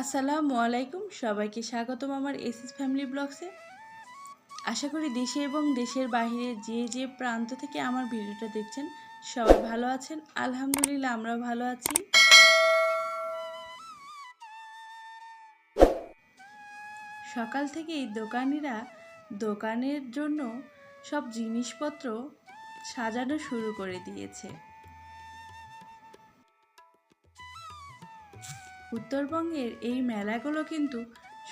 আসসালামু আলাইকুম, সবাইকে স্বাগতম আমার এসএস ফ্যামিলি ব্লগসে। আশা করি দেশে এবং দেশের বাইরে যে যে প্রান্ত থেকে আমার ভিডিওটা দেখছেন, সবাই ভালো আছেন। আলহামদুলিল্লাহ, আমরা ভালো আছি। সকাল থেকেই দোকানিরা দোকানের জন্য সব জিনিসপত্র সাজানো শুরু করে দিয়েছে। উত্তরবঙ্গের এই মেলাগুলো কিন্তু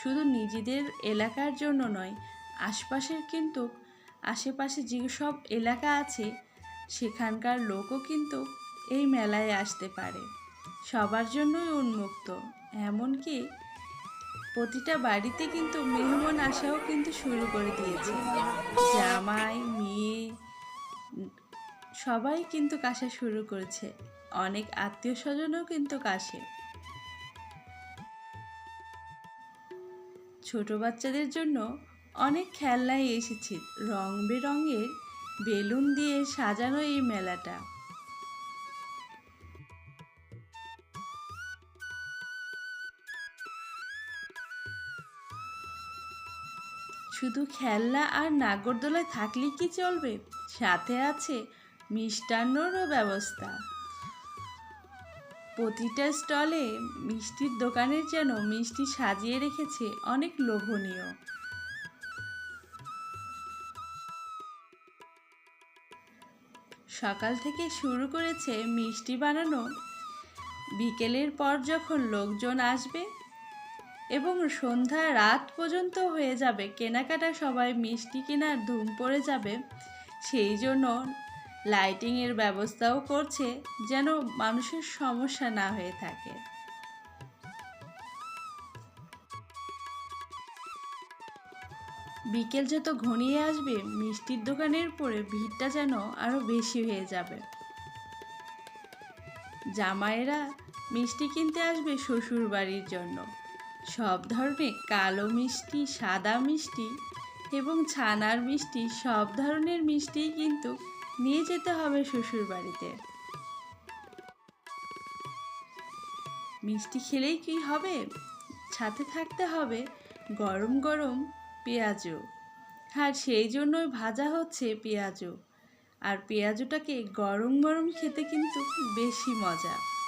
শুধু নিজেদের এলাকার জন্য নয়, আশপাশের কিন্তু আশেপাশে যে সব এলাকা আছে, সেখানকার লোকও কিন্তু এই মেলায় আসতে পারে। সবার জন্যই উন্মুক্ত। এমনকি প্রতিটা বাড়িতে কিন্তু মেহমান আসাও কিন্তু শুরু করে দিয়েছে। জামাই, মেয়ে, সবাই কিন্তু কাশা শুরু করেছে। অনেক আত্মীয় স্বজনও কিন্তু কাশে। ছোট বাচ্চাদের জন্য অনেক খেলনাই এসেছে। রং বেরঙের বেলুন দিয়ে সাজানো এই মেলাটা। শুধু খেলনা আর নাগরদোলায় থাকলে কি চলবে? সাথে আছে মিষ্টান্নরও ব্যবস্থা। প্রতিটা স্টলে মিষ্টির দোকানের যেন মিষ্টি সাজিয়ে রেখেছে অনেক লোভনীয়। সকাল থেকে শুরু করেছে মিষ্টি বানানো। বিকেলের পর যখন লোকজন আসবে এবং সন্ধ্যা রাত পর্যন্ত হয়ে যাবে, কেনাকাটা সবাই মিষ্টি কেনার ধুম পড়ে যাবে, সেই জন্য লাইটিংয়ের ব্যবস্থাও করছে যেন মানুষের সমস্যা না হয়ে থাকে। বিকেল যত ঘনিয়ে আসবে, মিষ্টির দোকানের পরে ভিড়টা যেন আরও বেশি হয়ে যাবে। জামাইরা মিষ্টি কিনতে আসবে শ্বশুর বাড়ির জন্য। সব ধরনের কালো মিষ্টি, সাদা মিষ্টি এবং ছানার মিষ্টি সব ধরনের মিষ্টিই কিন্তু নিয়ে যেতে হবে শ্বশুর বাড়িতে। মিষ্টি খেলেই কি হবে? সাথে থাকতে হবে গরম গরম পেঁয়াজও। আর সেই জন্যই ভাজা হচ্ছে পেঁয়াজও। আর পেঁয়াজটাকে গরম গরম খেতে কিন্তু বেশি মজা।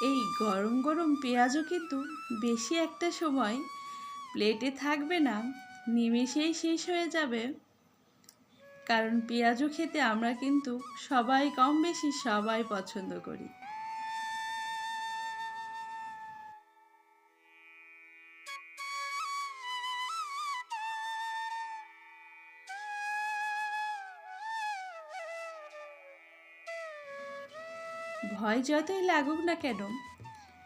এই গরম গরম পেঁয়াজও কিন্তু বেশি একটা সময় প্লেটে থাকবে না, নিমেষেই শেষ হয়ে যাবে। কারণ পেঁয়াজও খেতে আমরা কিন্তু সবাই কম বেশি সবাই পছন্দ করি। ভয় যতই লাগুক না কেন,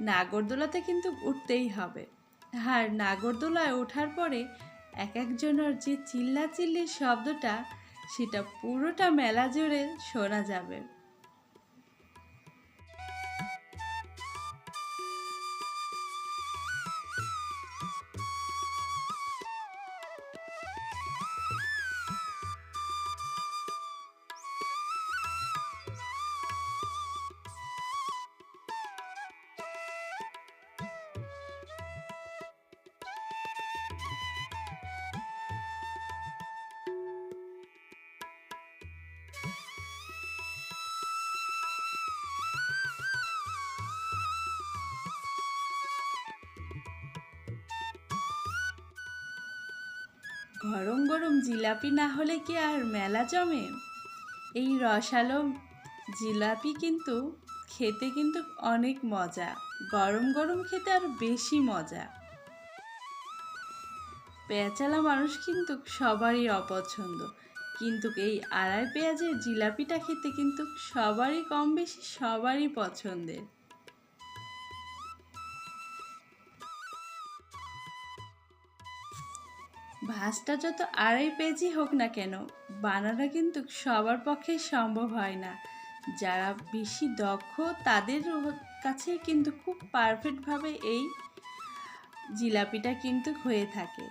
নাগরদোলাতে কিন্তু উঠতেই হবে। আর নাগরদোলায় ওঠার পরে এক একজনের যে চিল্লাচিল্লির শব্দটা, সেটা পুরোটা মেলা জুড়ে শোনা যাবে। গরম গরম জিলাপি না হলে কি আর মেলা জমে? এই রসালো জিলাপি কিন্তু খেতে কিন্তু অনেক মজা। গরম গরম খেতে আর বেশি মজা। পেঁচালা মানুষ কিন্তু সবারই অপছন্দ। কিন্তু এই আড়াই পেঁয়াজের জিলাপিটা খেতে কিন্তু সবারই কম বেশি সবারই পছন্দের। ভাজটা যত আড়াই পেজি হোক না কেন, বানানো কিন্তু সবার পক্ষে সম্ভব হয় না। যারা বেশি দক্ষ, তাদের কাছে কিন্তু খুব পারফেক্টভাবে এই জিলাপিটা কিন্তু হয়ে থাকে।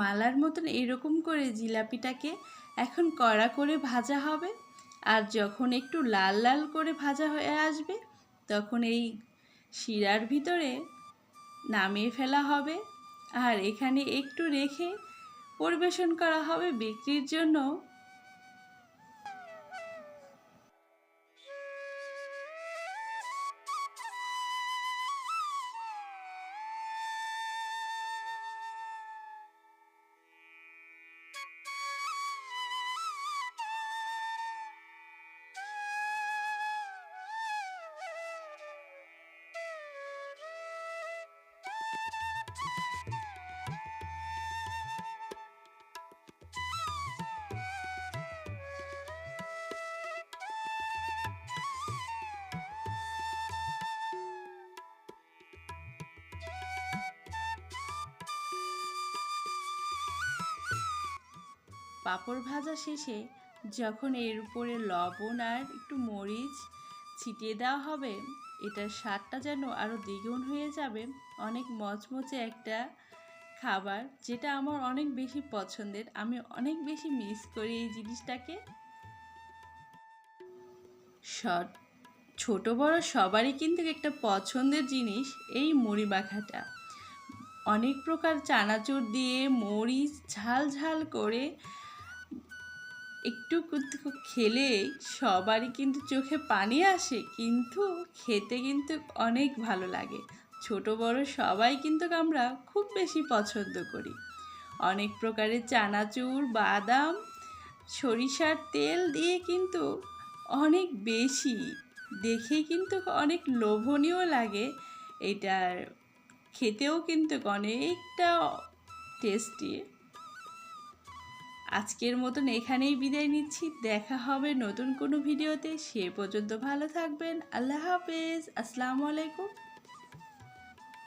মালার মতন এরকম করে জিলাপিটাকে এখন কড়া করে ভাজা হবে। আর যখন একটু লাল লাল করে ভাজা হয়ে আসবে, তখন এই শিরার ভিতরে নামিয়ে ফেলা হবে। আর এখানে একটু রেখে পরিবেশন করা হবে বিক্রির জন্য। পাঁপড় ভাজা শেষে যখন এর উপরে লবণ আর একটু মরিচ ছিটিয়ে দেওয়া হবে এটার স্বাদটা যেন আরও দ্বিগুণ হয়ে যাবে। অনেক মচমচে একটা খাবার যেটা আমার অনেক বেশি পছন্দের। আমি অনেক বেশি মিস করি এই জিনিসটাকে। সব ছোট বড় সবারই কিন্তু একটা পছন্দের জিনিস এই মুড়ি মাখাটা। অনেক প্রকার চানাচুর দিয়ে মরিচ ঝাল ঝাল করে একটু কিন্তু খেলে সবারই কিন্তু চোখে পানি আসে, কিন্তু খেতে কিন্তু অনেক ভালো লাগে। ছোট, বড় সবাই কিন্তু আমরা খুব বেশি পছন্দ করি। অনেক প্রকারের চানাচুর, বাদাম, সরিষার তেল দিয়ে কিন্তু অনেক বেশি। দেখে কিন্তু অনেক লোভনীয় লাগে। এটার খেতেও কিন্তু অনেকটা টেস্টি। আজকের মতন এখানেই বিদায় নিচ্ছি। দেখা হবে নতুন কোনো ভিডিওতে। সে পর্যন্ত ভালো থাকবেন। আল্লাহ হাফেজ। আসসালামু আলাইকুম।